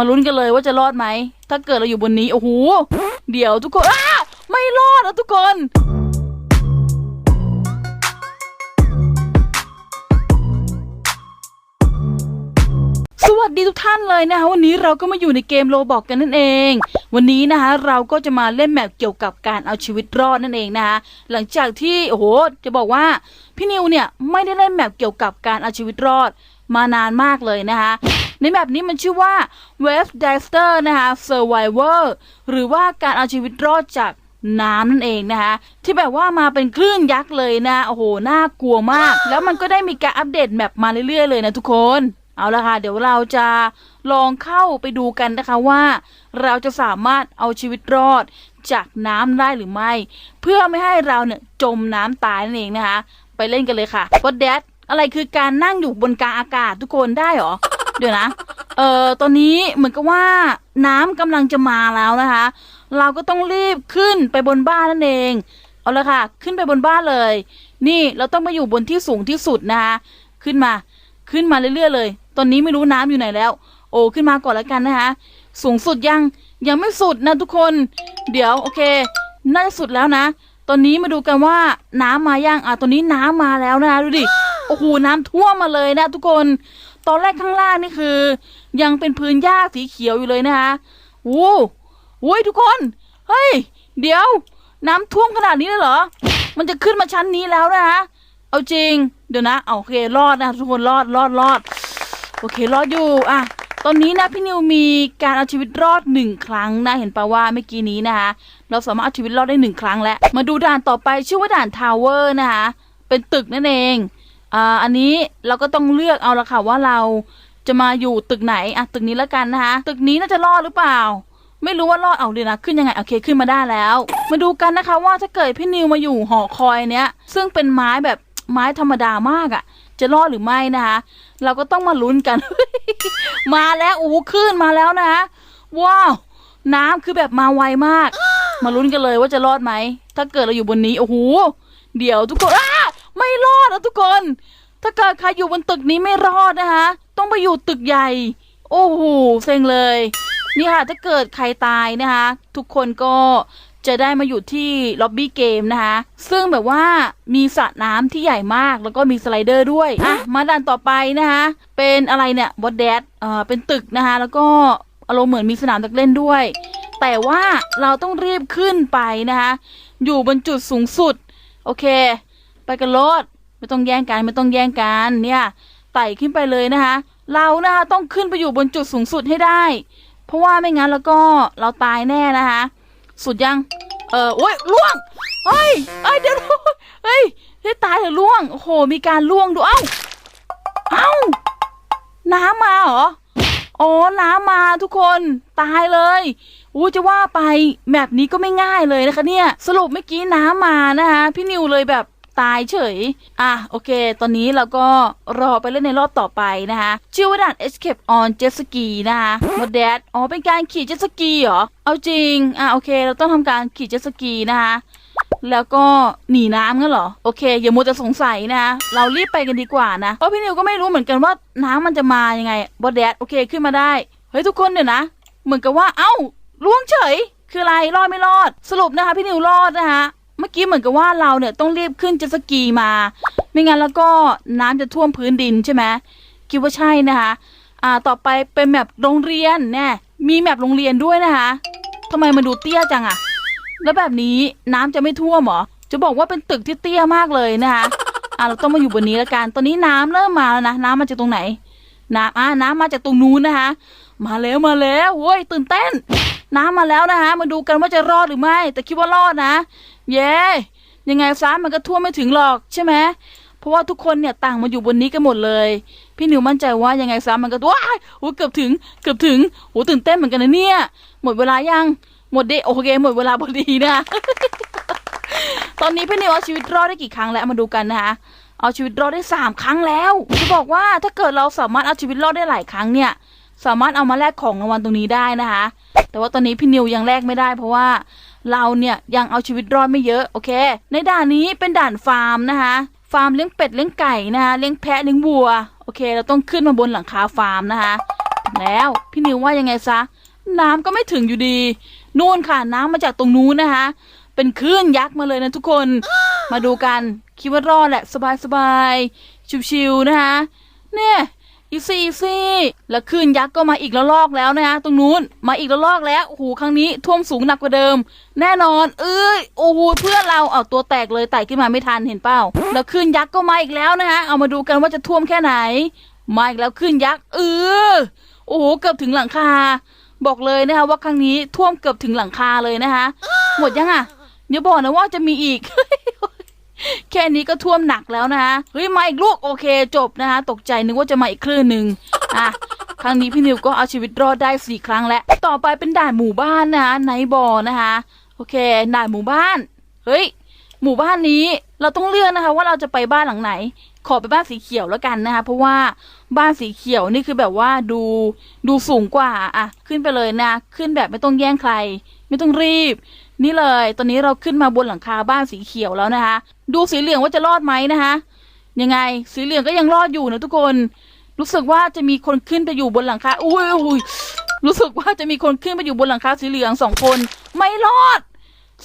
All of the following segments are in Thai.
มาลุ้นกันเลยว่าจะรอดไหม ถ้าเกิดเราอยู่บนนี้ โอ้โห เดี๋ยวทุกคนอ้าไม่รอดนะทุกคน สวัสดีทุกท่านเลยนะคะ วันนี้เราก็มาอยู่ในเกมโลบอกกันนั่นเอง วันนี้นะคะเราก็จะมาเล่นแมปเกี่ยวกับการเอาชีวิตรอดนั่นเองนะคะ หลังจากที่โอ้โหจะบอกว่าพี่นิวเนี่ยไม่ได้เล่นแมปเกี่ยวกับการเอาชีวิตรอดมานานมากเลยนะคะ ในแมปนี้มันชื่อว่า Wave Disaster นะคะ Survivor หรือว่าการเอาชีวิตรอดจากน้ำนั่นเองนะคะ ที่แบบว่ามาเป็นคลื่นยักษ์เลยนะ โอ้โห น่ากลัวมาก แล้วมันก็ได้มีการอัปเดตแมปมาเรื่อยๆเลยนะทุกคน เอาละค่ะ เดี๋ยวเราจะลองเข้าไปดูกันนะคะว่า เราจะสามารถเอาชีวิตรอดจากน้ำได้หรือไม่ เพื่อไม่ให้เราเนี่ยจมน้ำตายนั่นเองนะคะ ไปเล่นกันเลยค่ะก็แดดอะไรคือการนั่งอยู่บนกลางอากาศทุกคนได้หรอ เดี๋ยวนะ เอ่อ ตอนนี้เหมือนกับว่าน้ำกำลังจะมาแล้วนะคะ เราก็ต้องรีบขึ้นไปบนบ้านนั่นเอง เอาละค่ะ ขึ้นไปบนบ้านเลย นี่เราต้องมาอยู่บนที่สูงที่สุดนะคะ ขึ้นมา ขึ้นมาเรื่อยๆเลย ตอนนี้ไม่รู้น้ำอยู่ไหนแล้ว โอ้ ขึ้นมาก่อนแล้วกันนะคะ สูงสุดยัง ยังไม่สุดนะทุกคน เดี๋ยวโอเค น่าจะสุดแล้วนะ ตอนนี้มาดูกันว่าน้ำมายัง อะ ตอนนี้น้ำมาแล้วนะดูดิ โอ้โห น้ำท่วมมาเลยนะทุกคน ตอนแรกข้างล่างนี่คือ ยังเป็นพื้นหญ้าสีเขียวอยู่เลยนะคะโอ้โหทุกคน เฮ้ย เดี๋ยว น้ำท่วมขนาดนี้เลยเหรอ มันจะขึ้นมาชั้นนี้แล้วนะคะ เอาจริง เดี๋ยวนะเอาโอเครอดนะทุกคนรอดรอดรอด โอเครอดอยู่อะตอนนี้นะพี่นิวมีการเอาชีวิตรอดหนึ่งครั้งนะเห็นปะว่าเมื่อกี้นี้นะคะเราสามารถเอาชีวิตรอดได้หนึ่งครั้งแล้ว มาดูด่านต่อไปชื่อว่าด่านทาวเวอร์นะคะเป็นตึกนั่นเอง อ่าอันนี้เราก็ต้องเลือกเอาละค่ะว่าเราจะมาอยู่ตึกไหนอะตึกนี้แล้วกันนะคะตึกนี้น่าจะรอดหรือเปล่า ไม่รู้ว่ารอดเอาเดี๋ยนะขึ้นยังไงโอเคขึ้นมาได้แล้ว มาดูกันนะคะว่าถ้าเกิดพี่นิวมาอยู่หอคอยเนี้ยซึ่งเป็นไม้แบบไม้ธรรมดามากอะ่ะ จะรอดหรือไม่นะคะเราก็ต้องมาลุ้นกัน มาแล้วโอ้ขึ้นมาแล้วนะว้าวน้ำคือแบบมาไวมาก มาลุ้นกันเลยว่าจะรอดไหมถ้าเกิดเราอยู่บนนี้โอ้โหเดี๋ยวทุกคนอ้าไม่รอดนะทุกคน ถ้าเกิดใครอยู่บนตึกนี้ไม่รอดนะคะ ต้องไปอยู่ตึกใหญ่ โอ้โหเซ็งเลย นี่ค่ะ ถ้าเกิดใครตายนะคะ ทุกคนก็จะได้มาอยู่ที่ล็อบบี้เกมนะคะ ซึ่งแบบว่ามีสระน้ำที่ใหญ่มากแล้วก็มีสไลเดอร์ด้วย อะ มาด่านต่อไปนะคะ เป็นอะไรเนี่ยบอดแดดเอ่อเป็นตึกนะคะ แล้วก็อารมณ์เหมือนมีสนามเด็กเล่นด้วย แต่ว่าเราต้องรีบขึ้นไปนะคะ อยู่บนจุดสูงสุด โอเค ไปกันรถ ไม่ต้องแย่งกันไม่ต้องแย่งกันเนี่ยไต่ขึ้นไปเลยนะคะ เรานะคะต้องขึ้นไปอยู่บนจุดสูงสุดให้ได้ เพราะว่าไม่งั้นแล้วก็เราตายแน่นะคะ สุดยัง เออโอ้ยล่วงเฮ้ยเอ้ยเดี๋ยวเฮ้ยเฮ้ตายเหรอล่วงโอ้โหมีการล่วงดูเอ้าเอ้าน้ำมาเหรออ๋อน้ำมาทุกคนตายเลยอู้จะว่าไปแบบนี้ก็ไม่ง่ายเลยนะคะเนี่ย สรุปเมื่อกี้น้ำมานะคะ พี่นิวเลยแบบ ตายเฉย อะโอเค ตอนนี้เราก็รอไปเล่นในรอบต่อไปนะคะชื่อว่าด่าน Escape on Jet Ski นะคะโมเดสอ๋อเป็นการขี่เจ็ตสกีเหรอ เอาจริง อะโอเค เราต้องทำการขี่เจ็ตสกีนะคะแล้วก็หนีน้ำงั้นเหรอ โอเค อย่ามัวแต่สงสัยนะเรารีบไปกันดีกว่านะเพราะพี่นิวก็ไม่รู้เหมือนกันว่าน้ำมันจะมายังไงบอดแดดโอเคขึ้นมาได้ เฮ้ยทุกคนเดี๋ยวนะ เหมือนกับว่าเอ้าล่วงเฉย คืออะไรรอดไม่รอด สรุปนะคะพี่นิวรอดนะคะ เมื่อกี้เหมือนกับว่าเราเนี่ยต้องรีบขึ้นเจ็ตสกีมา ไม่งั้นแล้วก็น้ำจะท่วมพื้นดินใช่ไหมคิดว่าใช่นะคะอ่าต่อไปเป็นแมปโรงเรียนแน่มีแมปโรงเรียนด้วยนะคะทำไมมันดูเตี้ยจังอะแล้วแบบนี้น้ำจะไม่ท่วมเหรอจะบอกว่าเป็นตึกที่เตี้ยมากเลยนะคะอะเราต้องมาอยู่บนนี้แล้วกันตอนนี้น้ำเริ่มมาแล้วนะน้ำมาจากตรงไหน น้ำอะน้ำมาจากตรงนู้นนะคะ มาแล้วมาแล้วโว้ยตื่นเต้นน้ำมาแล้วนะคะมาดูกันว่าจะรอดหรือไม่ แต่คิดว่ารอดนะ เย้ยังไงซะมันก็ท่วมไม่ถึงหรอกใช่ไหมเพราะว่าทุกคนเนี่ยต่างมาอยู่บนนี้กันหมดเลย พี่นิวมั่นใจว่ายังไงซะมันก็ว้ายโอ้เกือบถึงเกือบถึงโอ้ตื่นเต้นเหมือนกันนะเนี่ย หมดเวลายังหมดเดโอเคหมดเวลาพอดีนะ ตอนนี้พี่นิวเอาชีวิตรอดได้กี่ครั้งแล้วมาดูกันนะคะเอาชีวิตรอดได้สามครั้งแล้วจะบอกว่าถ้าเกิดเราสามารถเอาชีวิตรอดได้หลายครั้งเนี่ยสามารถเอามาแลกของรางวัลตรงนี้ได้นะคะ แต่ว่าตอนนี้พี่นิวยังแลกไม่ได้เพราะว่า เราเนี่ยยังเอาชีวิตรอดไม่เยอะโอเค ในด่านนี้เป็นด่านฟาร์มนะคะฟาร์มเลี้ยงเป็ดเลี้ยงไก่นะคะเลี้ยงแพะเลี้ยงวัวโอเค เราต้องขึ้นมาบนหลังคาฟาร์มนะคะแล้วพี่นิวว่ายังไงซะน้ำก็ไม่ถึงอยู่ดี นู่นค่ะน้ำมาจากตรงนู้นนะคะ เป็นคลื่นยักษ์มาเลยนะทุกคน มาดูกัน คิดว่ารอดแหละสบายๆ ชิวๆนะคะ เนี่ย อีซี่อีซี่แล้วคลื่นยักษ์ก็มาอีกระลอกแล้วนะคะตรงนู้นมาอีกระลอกแล้วโอ้โหครั้งนี้ท่วมสูงหนักกว่าเดิม แน่นอน เอ้ยโอ้โหเพื่อนเราเอาตัวแตกเลยไต่ขึ้นมาไม่ทันเห็นเปล่าแล้วคลื่นยักษ์ก็มาอีกแล้วนะคะเอามาดูกันว่าจะท่วมแค่ไหน มาอีกแล้วคลื่นยักษ์เออโอ้โหเกือบถึงหลังคา บอกเลยนะคะว่าครั้งนี้ท่วมเกือบถึงหลังคาเลยนะคะหมดยังอะอย่าบอกนะว่าจะมีอีก แค่นี้ก็ท่วมหนักแล้วนะคะเฮ้ยมาอีกลูกโอเคจบนะคะตกใจนึกว่าจะมาอีกคลื่นหนึ่งอะครั้งนี้พี่นิวก็เอาชีวิตรอดได้สี่ครั้งแล้ว ต่อไปเป็นด่านหมู่บ้านนะคะไนบอนะคะโอเคด่านหมู่บ้านเฮ้ยหมู่บ้านนี้เราต้องเลือกนะคะ ว่าเราจะไปบ้านหลังไหน ขอไปบ้านสีเขียวแล้วกันนะคะ เพราะว่าบ้านสีเขียวนี่คือแบบว่าดูดูสูงกว่าอะขึ้นไปเลยนะ ขึ้นแบบไม่ต้องแย่งใคร ไม่ต้องรีบ นี่เลย ตอนนี้เราขึ้นมาบนหลังคาบ้านสีเขียวแล้วนะคะ ดูสีเหลืองว่าจะรอดไหมนะคะ ยังไง สีเหลืองก็ยังรอดอยู่นะทุกคน รู้สึกว่าจะมีคนขึ้นไปอยู่บนหลังคา อุ้ยอุ้ยรู้สึกว่าจะมีคนขึ้นไปอยู่บนหลังคาสีเหลืองสองคน ไม่รอด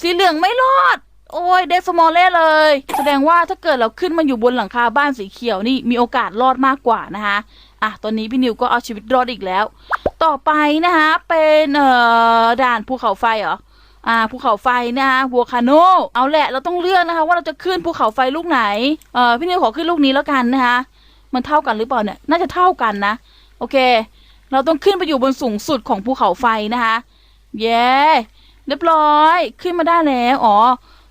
สีเหลืองไม่รอด โอ้ยเดสมอลเล่เลย แสดงว่าถ้าเกิดเราขึ้นมาอยู่บนหลังคาบ้านสีเขียวนี่มีโอกาสรอดมากกว่านะคะอะตอนนี้พี่นิวก็เอาชีวิตรอดอีกแล้ว ต่อไปนะคะเป็นเอ่อด่านภูเขาไฟเหรอ อ่าภูเขาไฟนะคะวัวคาโนเอาแหละเราต้องเลือกนะคะ ว่าเราจะขึ้นภูเขาไฟลูกไหนเออพี่นิวขอขึ้นลูกนี้แล้วกันนะคะมันเท่ากันหรือเปล่าเนี่ยน่าจะเท่ากันนะ โอเค เราต้องขึ้นไปอยู่บนสูงสุดของภูเขาไฟนะคะเย้เรียบร้อยขึ้นมาได้แล้วอ๋อ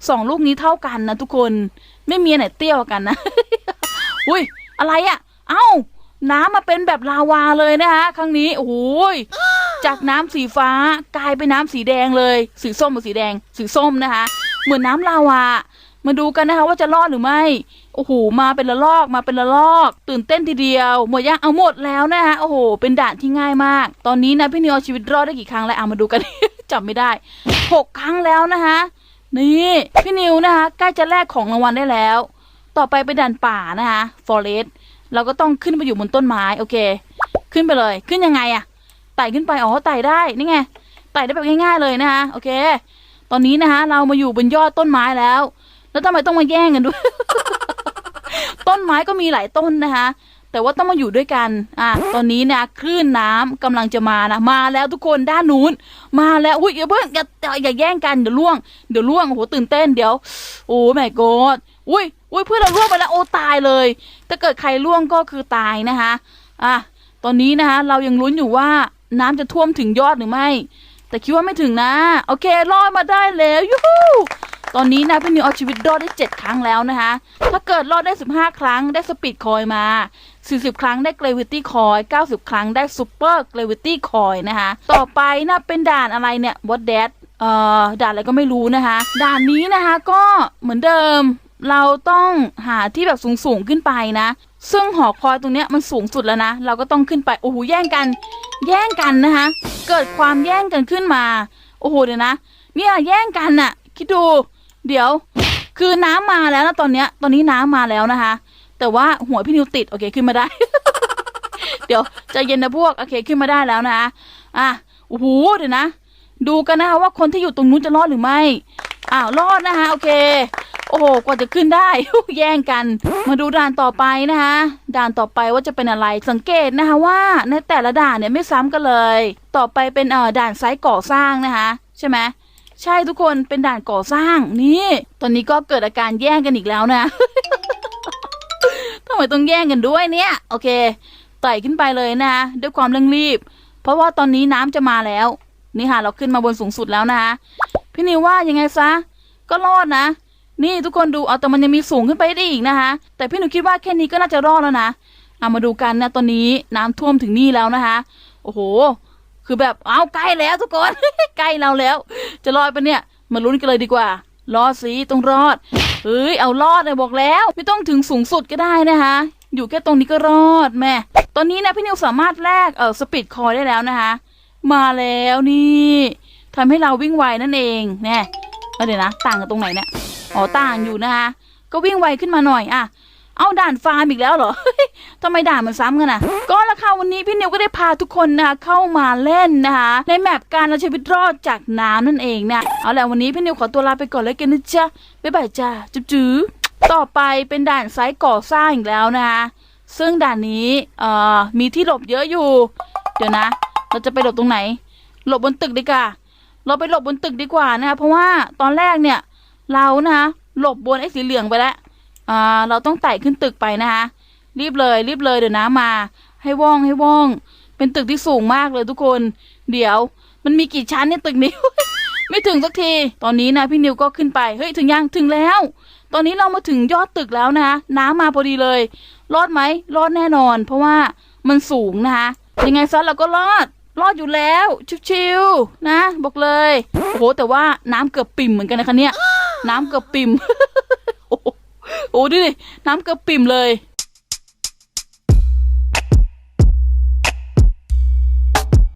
สองลูกนี้เท่ากันนะทุกคนไม่มีไหนเตี้ยวกว่ากันนะอุ้ยอะไรอะ่ะ เอ้า น้ำมาเป็นแบบลาวาเลยนะคะครั้งนี้โอ้ย จากน้ำสีฟ้ากลายเป็นน้ำสีแดงเลย สีส้มกับสีแดง สีส้มนะคะ เหมือนน้ำลาวามาดูกันนะคะว่าจะรอดหรือไม่ โอ้โห มาเป็นละลอก มาเป็นละลอก ตื่นเต้นทีเดียว หมดยังเอาหมดแล้วนะคะโอ้โห เป็นด่านที่ง่ายมาก ตอนนี้นะพี่นิวเอาชีวิตรอดได้กี่ครั้งแล้วเอามาดูกัน จำไม่ได้หกครั้งแล้วนะคะนี่พี่นิวนะคะใกล้จะแลกของรางวัลได้แล้ว ต่อไปเป็นด่านป่านะคะ forest เราก็ต้องขึ้นไปอยู่บนต้นไม้ โอเค ขึ้นไปเลย ขึ้นยังไงอะ ไต่ขึ้นไปอ๋อไต่ได้นี่ไงไต่ได้แบบง่าย ๆ เลยนะคะโอเค ตอนนี้นะคะเรามาอยู่บนยอดต้นไม้แล้ว แล้วทำไมต้องมาแย่งกันด้วย ต้นไม้ก็มีหลายต้นนะคะแต่ว่าต้องมาอยู่ด้วยกัน อะ ตอนนี้นะคลื่นน้ำกำลังจะมานะ มาแล้วทุกคนด้านนู้น มาแล้ว อุ้ยอย่าเพิ่งอย่าอย่าอย่าแย่งกันเดี๋ยวล่วง เดี๋ยวล่วง โอ้โห ตื่นเต้น เดี๋ยว โอ้แม่กอดอุ้ยอุ้ยเพื่อนเราล่วงไปแล้ว โอ้ตายเลย ถ้าเกิดใครล่วงก็คือตายนะคะ อะ ตอนนี้นะคะเรายังลุ้นอยู่ว่า น้ำจะท่วมถึงยอดหรือไม่ แต่คิดว่าไม่ถึงนะ โอเครอดมาได้แล้วยูฮูตอนนี้นะพี่นิวเอาชีวิตรอดได้ 7 ครั้งแล้วนะคะ ถ้าเกิดรอดได้ 15 ครั้งได้สปีดคอยมา 40 ครั้งได้เกรวิตี้คอย 90 ครั้งได้ซูเปอร์เกรวิตี้คอยนะคะ ต่อไปนะเป็นด่านอะไรเนี่ย what that เอ่อด่านอะไรก็ไม่รู้นะคะ ด่านนี้นะคะก็เหมือนเดิม เราต้องหาที่แบบสูงๆขึ้นไปนะ ซึ่งหอคอยตรงเนี้ยมันสูงสุดแล้วนะ เราก็ต้องขึ้นไป โอ้โหแย่งกัน แย่งกันนะคะ เกิดความแย่งกันขึ้นมา โอ้โหเดี๋ยวนะ เนี่ยแย่งกันน่ะ คิดดู เดี๋ยว คือน้ำมาแล้วนะตอนเนี้ย ตอนนี้น้ำมาแล้วนะคะ แต่ว่าหัวพี่นิวติดโอเคขึ้นมาได้ เดี๋ยวใจเย็นนะพวกโอเคขึ้นมาได้แล้วนะคะอะโอ้โหเดี๋ยวนะ ดูกันนะคะว่าคนที่อยู่ตรงนู้นจะรอดหรือไม่อ้าวรอดนะคะโอเค อ้โหกว่าจะขึ้นได้ แย่งกัน มาดูด่านต่อไปนะคะ ด่านต่อไปว่าจะเป็นอะไรสังเกตนะคะว่าในแต่ละด่านเนี่ยไม่ซ้ำกันเลย ต่อไปเป็นเอ่อด่านไซต์ก่อสร้างนะคะ ใช่ไหมใช่ทุกคนเป็นด่านก่อสร้างนี่ ตอนนี้ก็เกิดอาการแย่งกันอีกแล้วนะทำไมต้องแย่งกันด้วยเนี่ย โอเคไต่ขึ้นไปเลยนะคะด้วยความเร่งรีบ เพราะว่าตอนนี้น้ำจะมาแล้ว นี่ค่ะเราขึ้นมาบนสูงสุดแล้วนะคะพี่นิวว่ายังไงซะก็รอดนะ นี่ทุกคนดูเอาแต่มันยังมีสูงขึ้นไปได้อีกนะคะ แต่พี่หนูคิดว่าแค่นี้ก็น่าจะรอดแล้วนะเอามาดูกันนะตอนนี้น้ำท่วมถึงนี่แล้วนะคะ โอ้โห คือแบบเอาใกล้แล้วทุกคนใกล้เราแล้ว จะรอดปะเนี่ยมาลุ้นกันเลยดีกว่า รอดสิต้องรอดเฮ้ยเอารอดเลยบอกแล้ว ไม่ต้องถึงสูงสุดก็ได้นะคะ อยู่แค่ตรงนี้ก็รอดแม่ตอนนี้นะพี่นิวสามารถแลกเออสปีดคอยได้แล้วนะคะ มาแล้วนี่ทำให้เราวิ่งไวนั่นเองแน่เเดี๋ยวนะ ต่างกันตรงไหนเนี่ย อ๋อต่างอยู่นะคะ ก็วิ่งไวขึ้นมาหน่อยอะเอาด่านฟาร์มอีกแล้วเหรอทำไมด่านมันซ้ำกันอะ ก็ละค่ะวันนี้พี่นิวก็ได้พาทุกคนนะคะเข้ามาเล่นนะคะในแมปการเอาชีวิตรอดจากน้ำนั่นเองนะเอาละวันนี้พี่นิวขอตัวลาไปก่อนแล้วกันนะจ๊ะบ๊ายบายจ้าจุ๊บจื๊อต่อไปเป็นด่านไซต์ก่อสร้างอีกแล้วนะคะซึ่งด่านนี้เอ่อมีที่หลบเยอะอยู่ เดี๋ยวนะ เราจะไปหลบตรงไหน หลบบนตึกดีกว่าเราไปหลบบนตึกดีกว่านะคะเพราะว่าตอนแรกเนี่ย เรานะคะหลบบนไอ้สีเหลืองไปแล้วอ่าเราต้องไต่ขึ้นตึกไปนะคะรีบเลยรีบเลยเดี๋ยวน้ำมา ให้ว่องให้ว่อง เป็นตึกที่สูงมากเลยทุกคน เดี๋ยว มันมีกี่ชั้นในตึกนี้ ไม่ถึงสักที ตอนนี้นะพี่นิวก็ขึ้นไป เฮ้ยถึงยังถึงแล้ว ตอนนี้เรามาถึงยอดตึกแล้วนะคะน้ำมาพอดีเลย รอดไหมรอดแน่นอน เพราะว่ามันสูงนะคะยังไงซะเราก็รอดรอดอยู่แล้ว ชิวๆนะ บอกเลยโอ้โหแต่ว่าน้ำเกือบปิ่มเหมือนกันนะคะเนี่ย น้ำเกือบปิ่ม โอ้โหดูดิ น้ำเกือบปิ่มเลย